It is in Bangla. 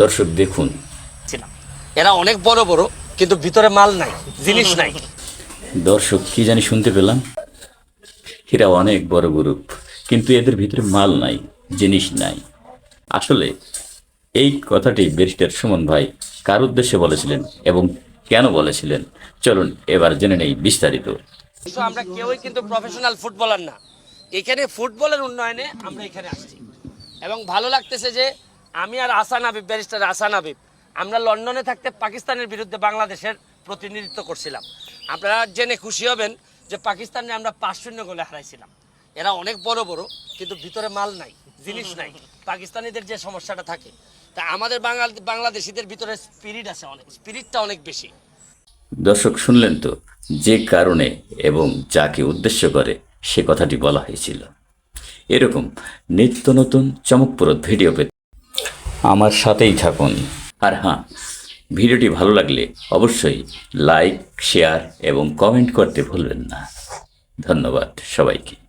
দর্শক দেখুন। এরা অনেক বড় বড় কিন্তু ভিতরে মাল নাই জিনিস নাই। দর্শক কি জানি শুনতে পেলাম? এরা অনেক বড় গ্রুপ কিন্তু এদের ভিতরে মাল নাই জিনিস নাই। আসলে এই কথাটি ব্যারিস্টার সুমন ভাই কার উদ্দেশ্যে বলেছিলেন এবং কেন বলেছিলেন? চলুন এবার জেনে নেই বিস্তারিত। আমরা কেউই কিন্তু প্রফেশনাল ফুটবলার না। এখানে ফুটবলের উন্নয়নে আমরা এখানে আসছি। এবং ভালো লাগতেছে যে আমি আর আসান আবিব ব্যারিস্টার আসান আবিব আমরা লন্ডনে থাকতে পাকিস্তানের বিরুদ্ধে বাংলাদেশের প্রতিনিধিত্ব করছিলাম। আপনারা জেনে খুশি হবেন যে পাকিস্তানে আমরা পাঁচ শূন্য গোলে হারাইছিলাম। এরা অনেক বড় বড়, কিন্তু ভিতরে মাল নাই, জিনিস নাই। পাকিস্তানিদের যে সমস্যাটা থাকে, তা আমাদের বাঙাল, বাংলাদেশিদের ভিতরে স্পিরিট আছে অনেক স্পিরিটটা অনেক বেশি। দর্শক, শুনলেন তো, যে কারণে এবং যাকে উদ্দেশ্য করে সে কথাটি বলা হয়েছিল। এরকম নিত্য নতুন, চমকপ্রদ ভিডিও পেতে আমার সাথেই থাকুন। আর হ্যাঁ ভিডিওটি ভালো লাগলে অবশ্যই লাইক, শেয়ার এবং কমেন্ট করতে ভুলবেন না। ধন্যবাদ সবাইকে।